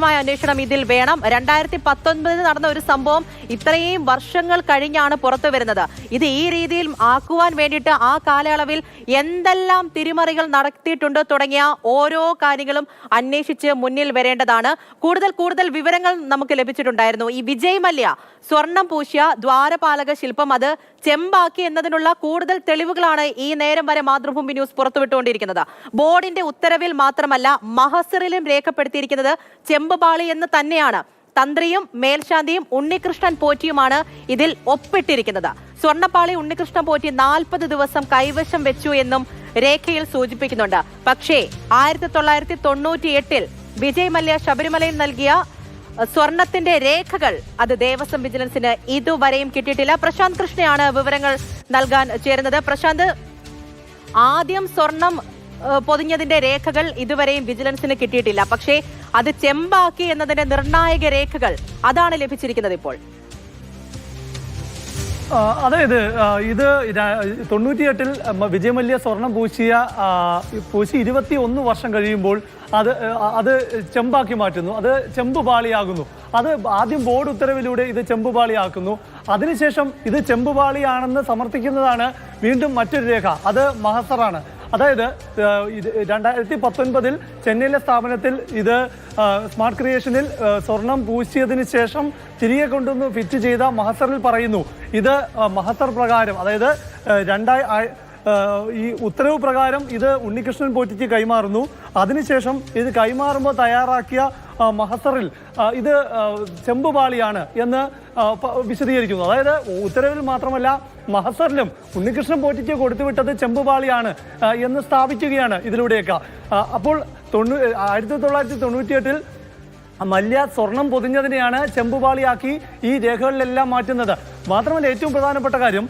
കൃത്യമായ അന്വേഷണം ഇതിൽ വേണം. രണ്ടായിരത്തി പത്തൊൻപതിൽ നടന്ന ഒരു സംഭവം ഇത്രയും വർഷങ്ങൾ കഴിഞ്ഞാണ് പുറത്തു വരുന്നത്. ഇത് ഈ രീതിയിൽ ആക്കുവാൻ വേണ്ടിയിട്ട് ആ കാലയളവിൽ എന്തെല്ലാം തിരിമറികൾ നടത്തിയിട്ടുണ്ട് തുടങ്ങിയ ഓരോ കാര്യങ്ങളും അന്വേഷിച്ച് മുന്നിൽ വരേണ്ടതാണ്. കൂടുതൽ കൂടുതൽ വിവരങ്ങൾ നമുക്ക് ലഭിച്ചിട്ടുണ്ടായിരുന്നു. ഈ വിജയ് മല്യ സ്വർണം പൂശിയ ദ്വാരപാലക ശില്പം അത് ചെമ്പാക്കി എന്നതിനുള്ള കൂടുതൽ തെളിവുകളാണ് ഈ നേരം വരെ മാതൃഭൂമി ന്യൂസ് പുറത്തുവിട്ടുകൊണ്ടിരിക്കുന്നത്. ബോർഡിന്റെ ഉത്തരവിൽ മാത്രമല്ല മഹസറിലും രേഖപ്പെടുത്തിയിരിക്കുന്നത് ചെമ്പുപാളി എന്ന് തന്നെയാണ്. തന്ത്രിയും മേൽശാന്തിയും ഉണ്ണികൃഷ്ണൻ പോറ്റിയുമാണ് ഇതിൽ ഒപ്പിട്ടിരിക്കുന്നത്. സ്വർണപ്പാളി ഉണ്ണികൃഷ്ണൻ പോറ്റി നാൽപ്പത് ദിവസം കൈവശം വെച്ചു എന്നും രേഖയിൽ സൂചിപ്പിക്കുന്നുണ്ട്. പക്ഷേ ആയിരത്തി തൊള്ളായിരത്തി തൊണ്ണൂറ്റി എട്ടിൽ വിജയ് മല്യ ശബരിമലയിൽ നൽകിയ സ്വർണത്തിന്റെ രേഖകൾ. അത് ദേവസ്വം വിജിലൻസിന് ഇതുവരെയും കിട്ടിയിട്ടില്ല. പ്രശാന്ത് കൃഷ്ണയാണ് വിവരങ്ങൾ നൽകാൻ ചേരുന്നത്. പ്രശാന്ത് ആദ്യം സ്വർണം പൊതിഞ്ഞതിന്റെ രേഖകൾ ഇതുവരെയും വിജിലൻസിന് കിട്ടിയിട്ടില്ല. പക്ഷേ അത് ചെമ്പാക്കി എന്നതിന്റെ നിർണായക രേഖകൾ അതാണ് ലഭിച്ചിരിക്കുന്നത് ഇപ്പോൾ. അതായത് ഇത് തൊണ്ണൂറ്റിയെട്ടിൽ വിജയമല്യ സ്വർണം പൂശിയ പൂശി ഇരുപത്തി ഒന്ന് വർഷം കഴിയുമ്പോൾ അത് അത് ചെമ്പാക്കി മാറ്റുന്നു. അത് ചെമ്പ് പാളിയാകുന്നു. അത് ആദ്യം ബോർഡ് ഉത്തരവിലൂടെ ഇത് ചെമ്പ് പാളിയാക്കുന്നു. അതിനുശേഷം ഇത് ചെമ്പ് പാളിയാണെന്ന് സമർത്ഥിക്കുന്നതാണ് വീണ്ടും മറ്റൊരു രേഖ. അത് മഹസറാണ്. അതായത് രണ്ടായിരത്തി പത്തൊൻപതിൽ ചെന്നൈയിലെ സ്ഥാപനത്തിൽ ഇത് സ്മാർട്ട് ക്രിയേഷനിൽ സ്വർണം പൂശിയതിനു ശേഷം തിരികെ കൊണ്ടുവന്ന് ഫിറ്റ് ചെയ്ത മഹസറിൽ പറയുന്നു. ഇത് മഹസർ പ്രകാരം അതായത് രണ്ടായി ഈ ഉത്തരവ് പ്രകാരം ഇത് ഉണ്ണികൃഷ്ണൻ പോറ്റിക്ക് കൈമാറുന്നു. അതിനുശേഷം ഇത് കൈമാറുമ്പോൾ തയ്യാറാക്കിയ മഹസറിൽ. ഇത് ചെമ്പുപാളിയാണ് എന്ന് വിശദീകരിക്കുന്നു. അതായത് ഉത്തരവിൽ മാത്രമല്ല മഹസറിലും ഉണ്ണികൃഷ്ണൻ പോറ്റിക്ക് കൊടുത്തുവിട്ടത് ചെമ്പുപാളിയാണ് എന്ന് സ്ഥാപിക്കുകയാണ് ഇതിലൂടെയൊക്കെ. അപ്പോൾ തൊണ്ണൂ ആയിരത്തി തൊള്ളായിരത്തി തൊണ്ണൂറ്റിയെട്ടിൽ മല്യ സ്വർണം പൊതിഞ്ഞതിനെയാണ് ചെമ്പുപാളിയാക്കി ഈ രേഖകളിലെല്ലാം മാറ്റുന്നത്. മാത്രമല്ല ഏറ്റവും പ്രധാനപ്പെട്ട കാര്യം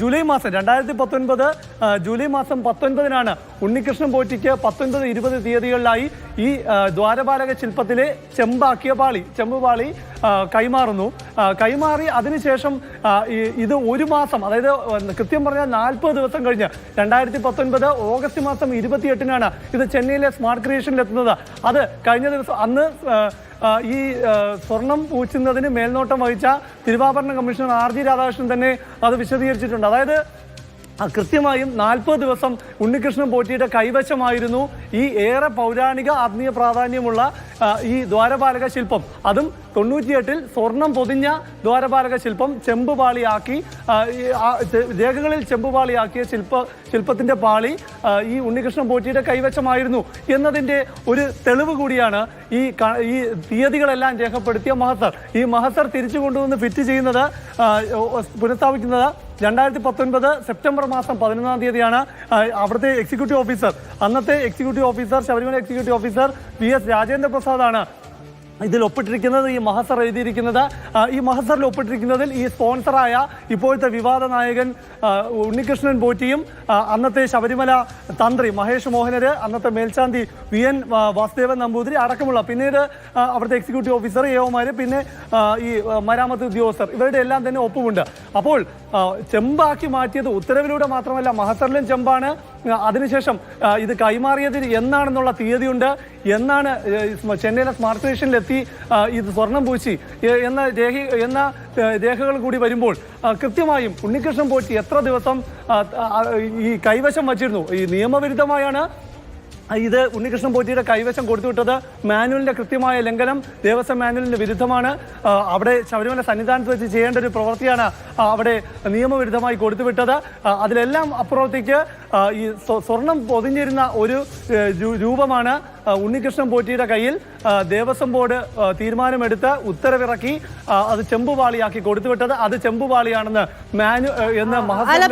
ജൂലൈ മാസം രണ്ടായിരത്തി പത്തൊൻപത് ജൂലൈ മാസം പത്തൊൻപതിനാണ് ഉണ്ണികൃഷ്ണൻ പോറ്റിക്ക് പത്തൊൻപത് ഇരുപത് തീയതികളിലായി ഈ ദ്വാരപാലക ശില്പത്തിലെ ചെമ്പാക്കിയ പാളി ചെമ്പുപാളി കൈമാറുന്നു. കൈമാറി അതിനുശേഷം ഇത് ഒരു മാസം അതായത് കൃത്യം പറഞ്ഞാൽ നാൽപ്പത് ദിവസം കഴിഞ്ഞ് രണ്ടായിരത്തി പത്തൊൻപത് ഓഗസ്റ്റ് മാസം ഇരുപത്തിയെട്ടിനാണ് ഇത് ചെന്നൈയിലെ സ്മാർട്ട് ക്രിയേഷനിൽ എത്തുന്നത്. അത് കഴിഞ്ഞ ദിവസം അന്ന് ഈ സ്വർണം പൂച്ചുന്നതിന് മേൽനോട്ടം വഹിച്ച തിരുവാഭരണ കമ്മീഷണർ ആർ ജി രാധാകൃഷ്ണൻ തന്നെ അത് വിശദീകരിച്ചിട്ടുണ്ട്. അതായത് കൃത്യമായും നാൽപ്പത് ദിവസം ഉണ്ണികൃഷ്ണൻ പോറ്റിയുടെ കൈവശമായിരുന്നു ഈ ഏറെ പൗരാണിക ആത്മീയ പ്രാധാന്യമുള്ള ഈ ദ്വാരപാലക ശില്പം. അതും തൊണ്ണൂറ്റിയെട്ടിൽ സ്വർണം പൊതിഞ്ഞ ദ്വാരപാലക ശില്പം ചെമ്പുപാളിയാക്കി രേഖകളിൽ ചെമ്പുപാളിയാക്കിയ ശില്പ ശില്പത്തിന്റെ പാളി ഈ ഉണ്ണികൃഷ്ണൻ പോറ്റിയുടെ കൈവശമായിരുന്നു എന്നതിന്റെ ഒരു തെളിവ് കൂടിയാണ് ഈ ഈ തീയതികളെല്ലാം രേഖപ്പെടുത്തിയ മഹസർ. ഈ മഹസർ തിരിച്ചു കൊണ്ടുവന്ന് ഫിറ്റ് ചെയ്യുന്നത് പുനഃസ്ഥാപിക്കുന്നത് രണ്ടായിരത്തി പത്തൊൻപത് സെപ്റ്റംബർ മാസം പതിനൊന്നാം തീയതിയാണ് അവിടുത്തെ എക്സിക്യൂട്ടീവ് ഓഫീസർ അന്നത്തെ executive officer Sabarimala executive officer V S Rajendra പ്രസാദാണ് ഇതിൽ ഒപ്പിട്ടിരിക്കുന്നത് ഈ മഹസർ എഴുതിയിരിക്കുന്നത്. ഈ മഹസറിൽ ഒപ്പിട്ടിരിക്കുന്നതിൽ ഈ സ്പോൺസറായ ഇപ്പോഴത്തെ വിവാദ നായകൻ ഉണ്ണികൃഷ്ണൻ പോറ്റിയും അന്നത്തെ ശബരിമല തന്ത്രി മഹേഷ് മോഹനര് അന്നത്തെ മേൽശാന്തി വി എൻ വാസുദേവൻ നമ്പൂതിരി അടക്കമുള്ള പിന്നീട് അവിടുത്തെ എക്സിക്യൂട്ടീവ് ഓഫീസർ എഒമാര് പിന്നെ ഈ മരാമത്ത് ഉദ്യോഗസ്ഥർ ഇവരുടെ എല്ലാം തന്നെ ഒപ്പുമുണ്ട്. അപ്പോൾ ചെമ്പാക്കി മാറ്റിയത് ഉത്തരവിലൂടെ മാത്രമല്ല മഹസറിലും ചെമ്പാണ്. അതിനുശേഷം ഇത് കൈമാറിയത് എന്നാണെന്നുള്ള തീയതിയുണ്ട്. എന്നാണ് ചെന്നൈയിലെ സ്മാർട്ട് സ്റ്റേഷനിലെത്തി ആ, ഇത് സ്വർണം പൂശി. എന്ന രേഖ എന്ന രേഖകൾ കൂടി വരുമ്പോൾ കൃത്യമായും ഉണ്ണികൃഷ്ണൻ പോറ്റി എത്ര ദിവസം ഈ കൈവശം വച്ചിരുന്നു? ഈ നിയമവിരുദ്ധമായാണ് ഇത് ഉണ്ണികൃഷ്ണൻ പോറ്റിയുടെ കൈവശം കൊടുത്തുവിട്ടത്. മാനുവലിന്റെ കൃത്യമായ ലംഘനം ദേവസ്വം മാനുവലിന് വിരുദ്ധമാണ്. അവിടെ ശബരിമല സന്നിധാനത്ത് വെച്ച് ചെയ്യേണ്ട ഒരു പ്രവൃത്തിയാണ് അവിടെ നിയമവിരുദ്ധമായി കൊടുത്തുവിട്ടത്. അതിലെല്ലാം അപ്പുറത്തേക്ക് ഈ സ്വ- സ്വർണം പൊതിഞ്ഞിരുന്ന ഒരു രൂപമാണ് ഉണ്ണികൃഷ്ണൻ പോറ്റിയുടെ കയ്യിൽ. ദേവസ്വം ബോർഡ് തീരുമാനമെടുത്ത് ഉത്തരവിറക്കി അത് ചെമ്പുപാളിയാക്കി കൊടുത്തുവിട്ടത്. അത് ചെമ്പുപാളിയാണെന്ന് മാനു എന്ന് അല്ല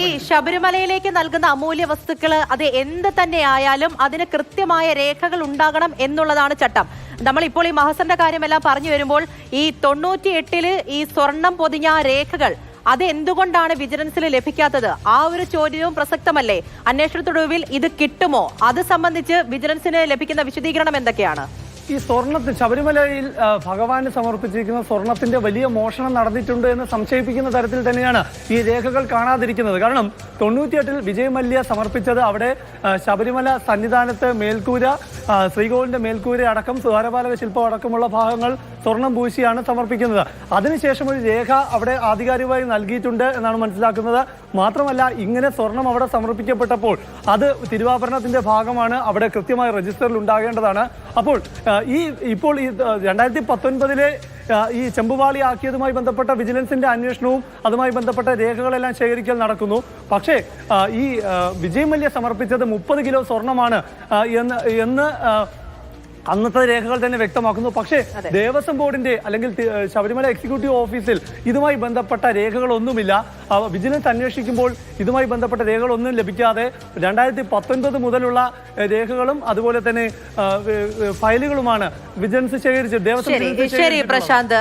ഈ ശബരിമലയിലേക്ക് നൽകുന്ന അമൂല്യ വസ്തുക്കൾ അത് എന്ത് തന്നെ ആയാലും അതിന് കൃത്യമായ രേഖകൾ ഉണ്ടാകണം എന്നുള്ളതാണ് ചട്ടം. നമ്മൾ ഇപ്പോൾ ഈ മഹസന്റെ കാര്യമെല്ലാം പറഞ്ഞു വരുമ്പോൾ ഈ തൊണ്ണൂറ്റി എട്ടിൽ ഈ സ്വർണം പൊതിഞ്ഞ രേഖകൾ അത് എന്തുകൊണ്ടാണ് വിജിലൻസിൽ ലഭിക്കാത്തത്? ആ ഒരു ചോദ്യവും പ്രസക്തമല്ലേ? അന്വേഷണത്തൊടുവിൽ ഇത് കിട്ടുമോ? അത് സംബന്ധിച്ച് വിജിലൻസിന് ലഭിക്കുന്ന വിശദീകരണം എന്തൊക്കെയാണ്? ഈ സ്വർണത്തിന് ശബരിമലയിൽ ഭഗവാന് സമർപ്പിച്ചിരിക്കുന്ന സ്വർണത്തിന്റെ വലിയ മോഷണം നടന്നിട്ടുണ്ട് എന്ന് സംശയിപ്പിക്കുന്ന തരത്തിൽ തന്നെയാണ് ഈ രേഖകൾ കാണാതിരിക്കുന്നത്. കാരണം തൊണ്ണൂറ്റിയെട്ടിൽ വിജയ് മല്യ സമർപ്പിച്ചത് അവിടെ ശബരിമല സന്നിധാനത്ത് മേൽക്കൂര ശ്രീകോവിലിന്റെ മേൽക്കൂര അടക്കം ദ്വാരപാലക ശില്പം അടക്കമുള്ള ഭാഗങ്ങൾ സ്വർണം പൂശിയാണ് സമർപ്പിക്കുന്നത്. അതിനുശേഷം ഒരു രേഖ അവിടെ ആധികാരികമായി നൽകിയിട്ടുണ്ട് എന്നാണ് മനസ്സിലാക്കുന്നത്. മാത്രമല്ല ഇങ്ങനെ സ്വർണം അവിടെ സമർപ്പിക്കപ്പെട്ടപ്പോൾ അത് തിരുവാഭരണത്തിന്റെ ഭാഗമാണ് അവിടെ കൃത്യമായ രജിസ്റ്ററിൽ ഉണ്ടാകേണ്ടതാണ്. അപ്പോൾ ഈ ഇപ്പോൾ ഈ രണ്ടായിരത്തി പത്തൊൻപതിലെ ഈ ചെമ്പുപാളി ആക്കിയതുമായി ബന്ധപ്പെട്ട വിജിലൻസിന്റെ അന്വേഷണവും അതുമായി ബന്ധപ്പെട്ട രേഖകളെല്ലാം ശേഖരിക്കൽ നടക്കുന്നു. പക്ഷേ ഈ വിജയ് മല്യ സമർപ്പിച്ചത് മുപ്പത് കിലോ സ്വർണമാണ് എന്ന് എന്ന് അന്നത്തെ രേഖകൾ തന്നെ വ്യക്തമാക്കുന്നു. പക്ഷേ ദേവസ്വം ബോർഡിന്റെ അല്ലെങ്കിൽ ശബരിമല എക്സിക്യൂട്ടീവ് ഓഫീസിൽ ഇതുമായി ബന്ധപ്പെട്ട രേഖകളൊന്നുമില്ല. വിജിലൻസ് അന്വേഷിക്കുമ്പോൾ ഇതുമായി ബന്ധപ്പെട്ട രേഖകളൊന്നും ലഭിക്കാതെ രണ്ടായിരത്തി പത്തൊൻപത് മുതലുള്ള രേഖകളും അതുപോലെ തന്നെ ഫയലുകളുമാണ് വിജിലൻസ് ശേഖരിച്ചത് ദേവസ്വം ശരി. പ്രശാന്ത്.